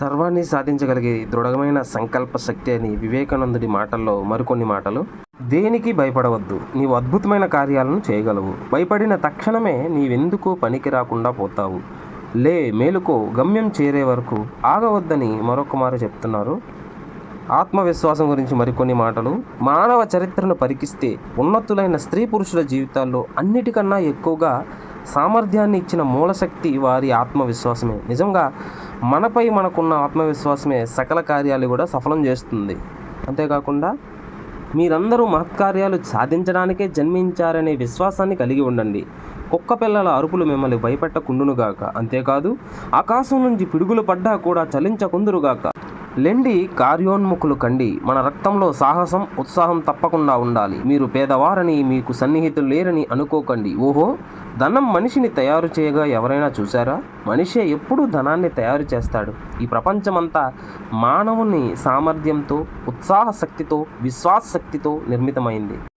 సర్వాన్ని సాధించగలిగే దృఢమైన సంకల్ప శక్తి అని వివేకానందుడి మాటల్లో మరికొన్ని మాటలు. దేనికి భయపడవద్దు నీవు అద్భుతమైన కార్యాలను చేయగలవు. భయపడిన తక్షణమే నీవెందుకు పనికి రాకుండా పోతావు. లే మేలుకో గమ్యం చేరే వరకు ఆగవద్దని మరొక మారు చెప్తున్నారు. ఆత్మవిశ్వాసం గురించి మరికొన్ని మాటలు. మానవ చరిత్రను పరికిస్తే ఉన్నతులైన స్త్రీ పురుషుల జీవితాల్లో అన్నిటికన్నా ఎక్కువగా సామర్థ్యాన్ని ఇచ్చిన మూలశక్తి వారి ఆత్మవిశ్వాసమే. నిజంగా మనపై మనకున్న ఆత్మవిశ్వాసమే సకల కార్యాలు కూడా సఫలం చేస్తుంది. అంతేకాకుండా మీరందరూ మహత్కార్యాలు సాధించడానికే జన్మించారనే విశ్వాసాన్ని కలిగి ఉండండి. కుక్క పిల్లల అరుపులు మిమ్మల్ని భయపెట్టకుండునుగాక. అంతేకాదు ఆకాశం నుంచి పిడుగులు పడ్డా కూడా చలించకుందురుగాక. లెండి కార్యోన్ముఖులు కండి. మన రక్తంలో సాహసం ఉత్సాహం తప్పకుండా ఉండాలి. మీరు పేదవారని మీకు సన్నిహితులు లేరని అనుకోకండి. ఓహో ధనం మనిషిని తయారు చేయగా ఎవరైనా చూశారా? మనిషే ఎప్పుడూ ధనాన్ని తయారు చేస్తాడు. ఈ ప్రపంచమంతా మానవుని సామర్థ్యంతో ఉత్సాహ శక్తితో విశ్వాస శక్తితో నిర్మితమైంది.